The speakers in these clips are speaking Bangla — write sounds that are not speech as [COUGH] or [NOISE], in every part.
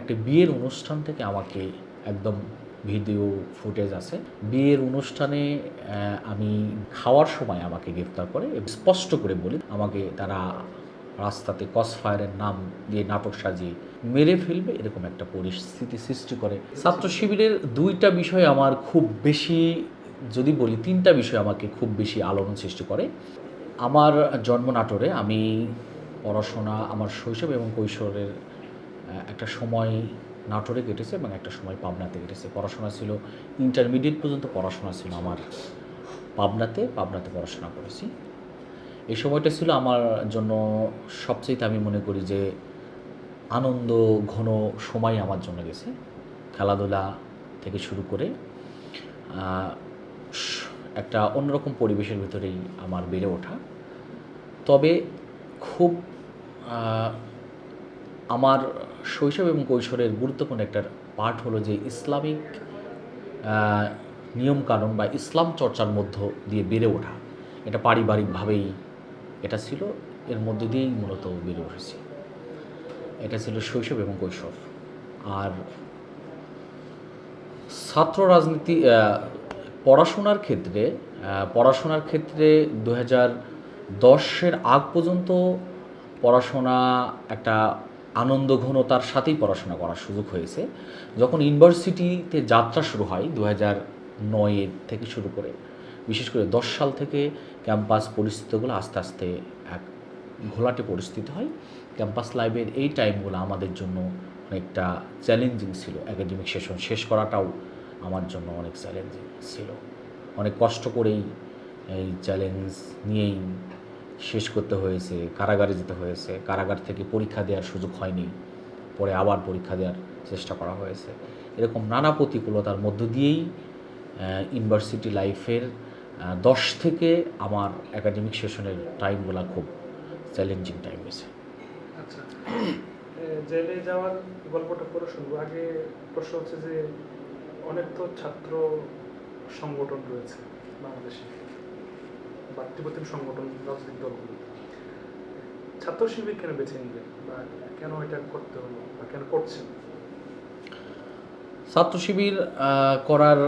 একটা বিয়ের অনুষ্ঠান থেকে আমাকে একদম ভিডিও ফুটেজ আছে। বিয়ের অনুষ্ঠানে আমি খাওয়ার সময় আমাকে গ্রেফতার করে স্পষ্ট করে বলি, আমাকে তারা রাস্তাতে কসফায়ারের নাম দিয়ে নাটক সাজিয়ে মেরে ফেলবে, এরকম একটা পরিস্থিতি সৃষ্টি করে। ছাত্র শিবিরের দুইটা বিষয় আমার খুব বেশি, যদি বলি তিনটা বিষয় আমাকে খুব বেশি আলোড়ন সৃষ্টি করে। আমার জন্ম নাটোরে আমি পড়াশোনা, আমার শৈশব এবং কৈশোরের একটা সময় নাটোরে কেটেছে এবং একটা সময় পাবনাতে কেটেছে। পড়াশোনা ছিল ইন্টারমিডিয়েট পর্যন্ত পড়াশোনা ছিল আমার। পাবনাতে পাবনাতে পড়াশোনা করেছি। এই সময়টা ছিল আমার জন্য সবচেয়ে আমি মনে করি যে আনন্দ, ঘন সময় আমার জন্য গেছে। খেলাধুলা থেকে শুরু করে একটা অন্যরকম পরিবেশের ভিতরেই আমার বেড়ে ওঠা। তবে খুব আমার শৈশব এবং কৈশোরের গুরুত্বপূর্ণ একটা পার্ট হলো যে ইসলামিক নিয়মকানুন বা ইসলাম চর্চার মধ্য দিয়ে বেড়ে ওঠা। এটা পারিবারিকভাবেই এটা ছিল, এর মধ্য দিয়েই মূলত বেড়ে উঠেছি। এটা ছিল শৈশব এবং কৈশোর। আর ছাত্র রাজনীতি পড়াশোনার ক্ষেত্রে পড়াশোনার ক্ষেত্রে দু হাজার দশের আগ পর্যন্ত পড়াশোনা একটা আনন্দ ঘনতার সাথেই পড়াশোনা করার সুযোগ হয়েছে। যখন ইউনিভার্সিটিতে যাত্রা শুরু হয় দু হাজার নয়ের থেকে শুরু করে, বিশেষ করে দশ সাল থেকে ক্যাম্পাস পরিস্থিতিগুলো আস্তে আস্তে এক ঘোলাটে পরিস্থিতি হয়। ক্যাম্পাস লাইফের এই টাইমগুলো আমাদের জন্য অনেকটা চ্যালেঞ্জিং ছিল। একাডেমিক সেশন শেষ করাটাও আমার জন্য অনেক চ্যালেঞ্জিং ছিল। অনেক কষ্ট করেই এই চ্যালেঞ্জ নিয়েই শেষ করতে হয়েছে, কারাগারে যেতে হয়েছে। কারাগার থেকে পরীক্ষা দেওয়ার সুযোগ হয়নি। পরে আবার পরীক্ষা দেওয়ার চেষ্টা করা হয়েছে। এরকম নানা প্রতিকূলতার মধ্য দিয়েই ইউনিভার্সিটি লাইফের দশ থেকে আমার একাডেমিক সেশনের টাইমগুলো খুব চ্যালেঞ্জিং টাইম হয়েছে। আচ্ছা। [CLEARS THROAT] জেলে যাওয়ার গল্পটা পরে শুনব। আগে প্রশ্ন হচ্ছে যে, অনেক তো ছাত্র সংগঠন রয়েছে বাংলাদেশে। বা সংগঠন রাজনৈতিক দলগুলো। ছাত্র শিবির কেন বেছে নিলেন বা কেন এটা করতে হলো বা কেন করছেন? ছাত্র শিবির করার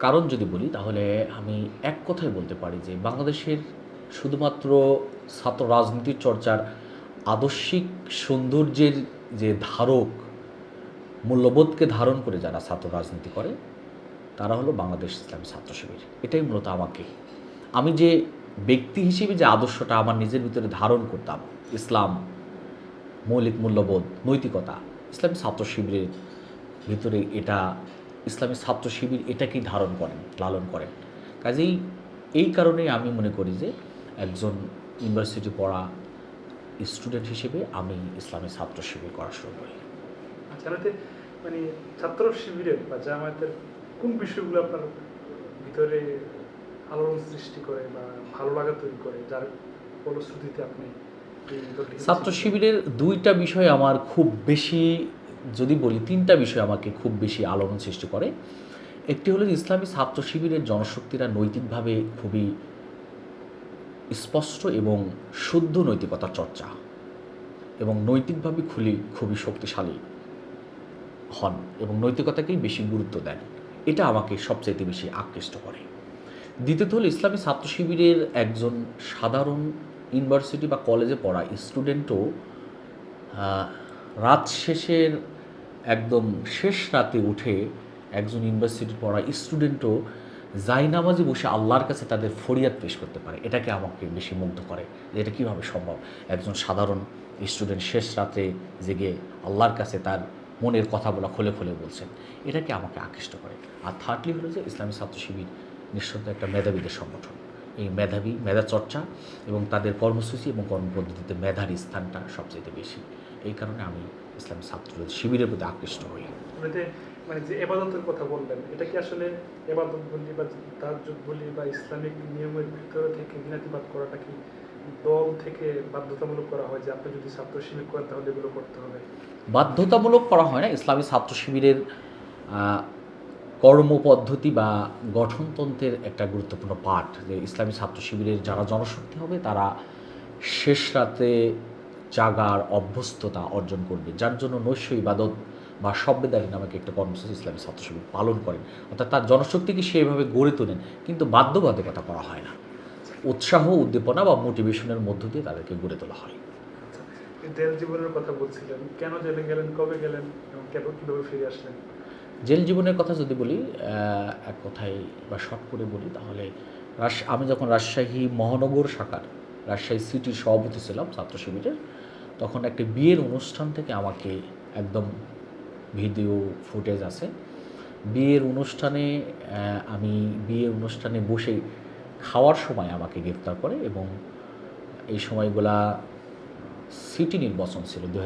কারণ যদি বলি, তাহলে আমি এক কথায় বলতে পারি যে বাংলাদেশের শুধুমাত্র ছাত্র রাজনীতির চর্চার আদর্শিক সৌন্দর্যের যে ধারক, মূল্যবোধকে ধারণ করে যারা ছাত্র রাজনীতি করে, তারা হলো বাংলাদেশ ইসলামী ছাত্র শিবির এটাই মূলত আমাকে। আমি যে ব্যক্তি হিসেবে যে আদর্শটা আমার নিজের ভিতরে ধারণ করতাম, ইসলাম, মৌলিক মূল্যবোধ, নৈতিকতা, ইসলামী ছাত্র শিবিরের ভিতরে এটা, ইসলামী ছাত্র শিবির এটাকেই ধারণ করেন, লালন করেন। কাজেই এই কারণেই আমি মনে করি যে একজন ইউনিভার্সিটি পড়া স্টুডেন্ট হিসেবে আমি ইসলামী ছাত্র শিবির করা শুরু করি। আচ্ছা মানে ছাত্র শিবিরের বা জামায়াতের কোন বিষয়গুলো আপনার ভিতরে আলোড়ন সৃষ্টি করে বা ভালো লাগা তৈরি করে, যার ফলশ্রুতিতে আপনি ছাত্র শিবিরের দুইটা বিষয় আমার খুব বেশি, যদি বলি তিনটা বিষয় আমাকে খুব বেশি আলোড়ন সৃষ্টি করে। একটি হলো ইসলামী ছাত্র শিবিরের জনশক্তিরা নৈতিকভাবে খুবই স্পষ্ট এবং শুদ্ধ নৈতিকতার চর্চা এবং নৈতিকভাবে খুলি, খুবই শক্তিশালী হন এবং নৈতিকতাকেই বেশি গুরুত্ব দেন। এটা আমাকে সবচাইতে বেশি আকৃষ্ট করে। দ্বিতীয়ত হলো ইসলামী ছাত্র শিবিরের একজন সাধারণ ইউনিভার্সিটি বা কলেজে পড়া স্টুডেন্টও রাত শেষের একদম শেষ রাতে উঠে একজন ইউনিভার্সিটি পড়া স্টুডেন্টও জাইনামাজে বসে আল্লাহর কাছে তাদের ফরিয়াদ পেশ করতে পারে। এটাকে আমাকে বেশি মুগ্ধ করে যে এটা কীভাবে সম্ভব? একজন সাধারণ স্টুডেন্ট শেষ রাতে জেগে আল্লাহর কাছে তার মনের কথাগুলো খুলে খুলে বলছেন। এটাকে আমাকে আকৃষ্ট করে। আর থার্ডলি হলো যে ইসলামী ছাত্র শিবির নিঃসন্দেহে একটা মেধাবীদের সংগঠন। এই মেধাবী মেধা চর্চা এবং তাদের কর্মসূচি এবং কর্মপদ্ধতিতে মেধার স্থানটা সবচেয়ে বেশি। এই কারণে আমি ইসলামী ছাত্র শিবিরের প্রতি আকৃষ্ট হই। মানে যে এবাদতের কথা বললেন এটা কি আসলে এবাদত বলি বা তাজ্জুদ বলি বা ইসলামিক নিয়মের ভিতরে থেকে গিনাতিবাদ করাটা কি দল থেকে বাধ্যতামূলক করা হয় যে আপনি যদি ছাত্র শিবির করেন তাহলে এগুলো করতে হবে? বাধ্যতামূলক করা হয় না। ইসলামী ছাত্র শিবিরের কর্মপদ্ধতি বা গঠনতন্ত্রের একটা গুরুত্বপূর্ণ পাঠ যে ইসলামী ছাত্র শিবিরের যারা জনশক্তি হবে, তারা শেষ রাতে জাগার অভ্যস্ততা অর্জন করবে। যার জন্য নৈশ ইবাদত বা সভ্যদারি নামক একটা কর্মসূচি ইসলামী ছাত্র শিবির পালন করেন। অর্থাৎ তার জনশক্তিকে সেভাবে গড়ে তোলেন, কিন্তু বাধ্যবাধকতা করা হয় না। উৎসাহ, উদ্দীপনা বা মোটিভেশনের মধ্য দিয়ে তাদেরকে গড়ে তোলা হয়। জেল জীবনের কথা বলছিলেন। কেন জেলে গেলেন? কবে গেলেন? এবং কেব- কীভাবে ফিরে আসলেন? জেল জীবনের কথা যদি বলি এক কথায় বা শর্ট করে বলি, তাহলে আমি যখন রাজশাহী মহানগর শাখার, রাজশাহী সিটির সভাপতি ছিলাম, ছাত্র শিবিরের, তখন একটি বিয়ের অনুষ্ঠান থেকে আমাকে একদম ভিডিও ফুটেজ আছে। বিয়ের অনুষ্ঠানে আমি বিয়ের অনুষ্ঠানে বসে খাওয়ার সময় আমাকে গ্রেফতার করে এবং এই সময়গুলা সিটি নির্বাচন ছিল দু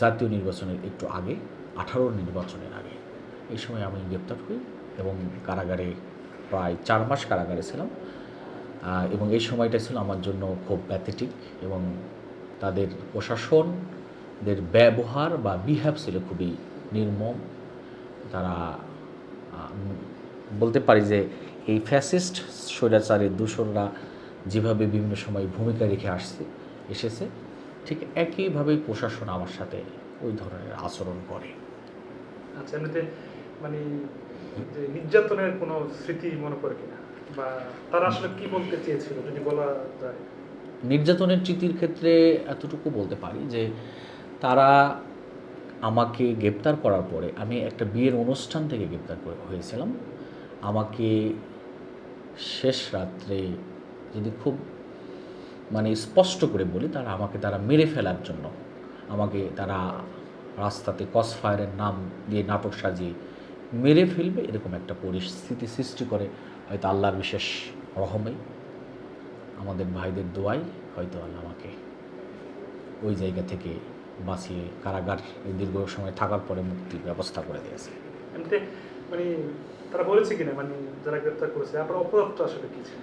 জাতীয় নির্বাচনের একটু আগে। আঠারোর নির্বাচনের আগে। এই সময় আমি গ্রেপ্তার হই এবং কারাগারে প্রায় চার মাস কারাগারে ছিলাম। এবং এই সময়টা ছিল আমার জন্য খুব প্যাথেটিক এবং তাদের প্রশাসনদের ব্যবহার বা বিহেভ ছিল খুবই নির্মম। তারা বলতে পারি যে এই ফ্যাসিস্ট স্বৈরাচারের দূষণরা যেভাবে বিভিন্ন সময় ভূমিকা রেখে আসছে, এসেছে, ঠিক একইভাবেই প্রশাসন আমার সাথে ওই ধরনের আচরণ করে। আচ্ছা এমনিতে মানে যে নির্যাতনের কোনো স্মৃতি মনে পড়ে কিনা? বা তারা আসলে কি বলতে চেয়েছিল, যদি বলা যায়? নির্যাতনের স্মৃতির ক্ষেত্রে এতটুকু বলতে পারি যে তারা আমাকে গ্রেপ্তার করার পরে আমি একটা বিয়ের অনুষ্ঠান থেকে গ্রেপ্তার হয়েছিলাম। আমাকে শেষ রাত্রে যদি খুব মানে স্পষ্ট করে বলি, তারা আমাকে তারা মেরে ফেলার জন্য আমাকে তারা রাস্তাতে কস ফায়ারের নাম দিয়ে নাটক সাজিয়ে মেরে ফেলবে এরকম একটা পরিস্থিতি সৃষ্টি করে। হয়তো আল্লাহর বিশেষ রহমেই আমাদের ভাইদের দোয়াই হয়তো আল্লাহ আমাকে ওই জায়গা থেকে বাঁচিয়ে কারাগার দীর্ঘ সময় থাকার পরে মুক্তির ব্যবস্থা করে দিয়েছে। মানে তারা বলেছে কিনা? মানে যারা গ্রেপ্তার করেছে আপনার অপরাধটা আসলে কি ছিল?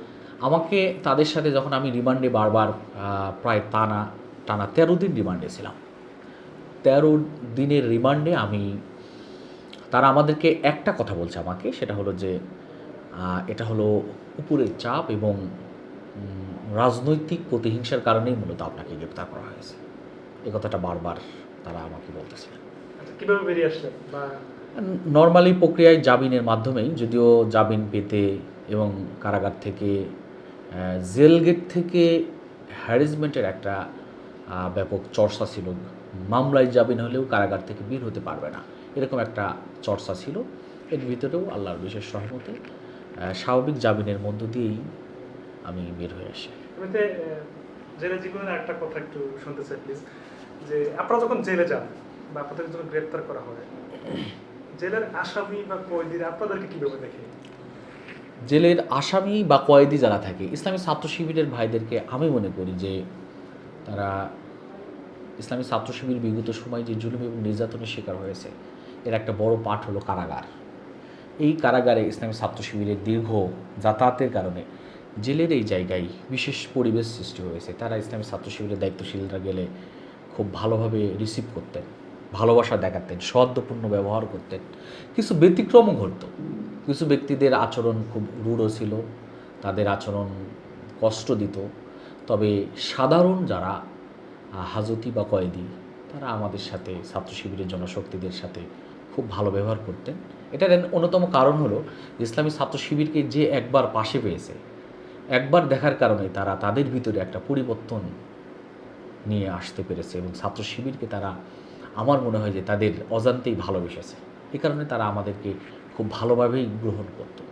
আমাকে তাদের সাথে যখন আমি রিমান্ডে বারবার প্রায় টানা টানা তেরো দিন রিমান্ডে ছিলাম। তেরো দিনের রিমান্ডে আমি তারা আমাদেরকে একটা কথা বলছে আমাকে সেটা হলো যে এটা হলো উপরের চাপ এবং রাজনৈতিক প্রতিহিংসার কারণেই মূলত আপনাকে গ্রেপ্তার করা হয়েছে। এ কথাটা বারবার তারা আমাকে বলতেছিলেন আচ্ছা বেরিয়ে আসলেন বা নর্মালি প্রক্রিয়ায় জামিনের মাধ্যমেই যদিও জামিন পেতে এবং কারাগার থেকে জেল গেট থেকে হ্যারাসমেন্টের একটা ব্যাপক চর্চা ছিল। মামলায় জামিন হলেও কারাগার থেকে বের হতে পারবে না। এরকম একটা চর্চা ছিল। এর ভিতরেও আল্লাহর বিশেষ সহমতে স্বাভাবিক জামিনের মধ্য দিয়েই আমি বের হয়ে আসি। জেলে জীবনের একটা কথা একটু শুনতে চাই প্লিজ যে আপনারা যখন জেলে যান বা আপনাদের যখন গ্রেপ্তার করা হয় জেলের আসামি বা কয়েদিরা আপনাদেরকে কীভাবে দেখে? জেলের আসামি বা কয়েদি যারা থাকে ইসলামী ছাত্র শিবিরের ভাইদেরকে আমি মনে করি যে তারা ইসলামী ছাত্র শিবির বিগত সময় যে জুলুম এবং নির্যাতনের শিকার হয়েছে, এর একটা বড় পাঠ হলো কারাগার। এই কারাগারে ইসলামী ছাত্র শিবিরের দীর্ঘ যাতায়াতের কারণে জেলের এই জায়গায় বিশেষ পরিবেশ সৃষ্টি হয়েছে। তারা ইসলামী ছাত্র শিবিরের দায়িত্বশীলরা গেলে খুব ভালোভাবে রিসিভ করতেন, ভালোবাসা দেখাতেন সদ্যপূর্ণ ব্যবহার করতেন। কিছু ব্যতিক্রমও ঘটত। কিছু ব্যক্তিদের আচরণ খুব রূঢ় ছিল, তাদের আচরণ কষ্ট দিত। তবে সাধারণ যারা হাজতি বা কয়েদি, তারা আমাদের সাথে, ছাত্র শিবিরের জনশক্তিদের সাথে খুব ভালো ব্যবহার করতেন। এটার অন্যতম কারণ হলো ইসলামী ছাত্র শিবিরকে যে একবার পাশে পেয়েছে, একবার দেখার কারণে তারা তাদের ভিতরে একটা পরিবর্তন নিয়ে আসতে পেরেছে এবং ছাত্র শিবিরকে তারা, আমার মনে হয় যে তাদের অজান্তেই ভালোবেসেছে। এ কারণে তারা আমাদেরকে খুব ভালোভাবেই গ্রহণ করতো।